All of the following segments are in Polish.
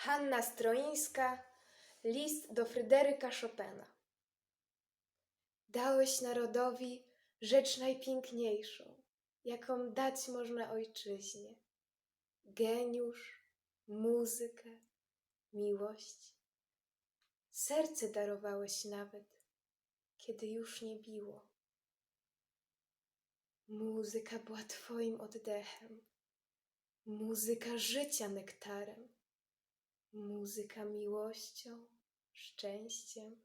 Hanna Stroińska, list do Fryderyka Chopina. Dałeś narodowi rzecz najpiękniejszą, jaką dać można ojczyźnie. Geniusz, muzykę, miłość. Serce darowałeś nawet, kiedy już nie biło. Muzyka była twoim oddechem, muzyka życia nektarem, muzyka miłością, szczęściem,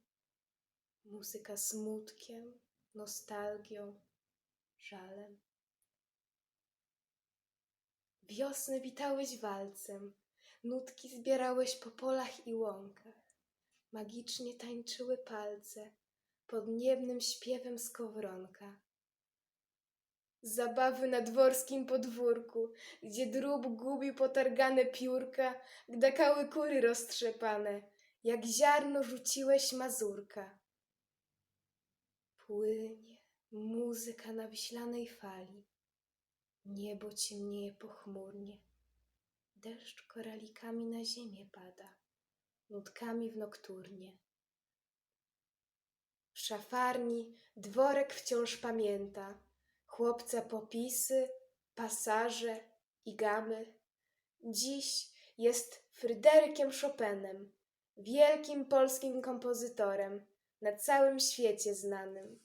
muzyka smutkiem, nostalgią, żalem. Wiosnę witałeś walcem, nutki zbierałeś po polach i łąkach. Magicznie tańczyły palce pod niebnym śpiewem skowronka. Zabawy na dworskim podwórku, gdzie drób gubił potargane piórka, gdakały kury roztrzepane, jak ziarno rzuciłeś mazurka. Płynie muzyka na wiślanej fali, niebo ciemnieje pochmurnie, deszcz koralikami na ziemię pada, nutkami w nokturnie. W szafarni dworek wciąż pamięta chłopca popisy, pasaże i gamy. Dziś jest Fryderykiem Chopinem, wielkim polskim kompozytorem, na całym świecie znanym.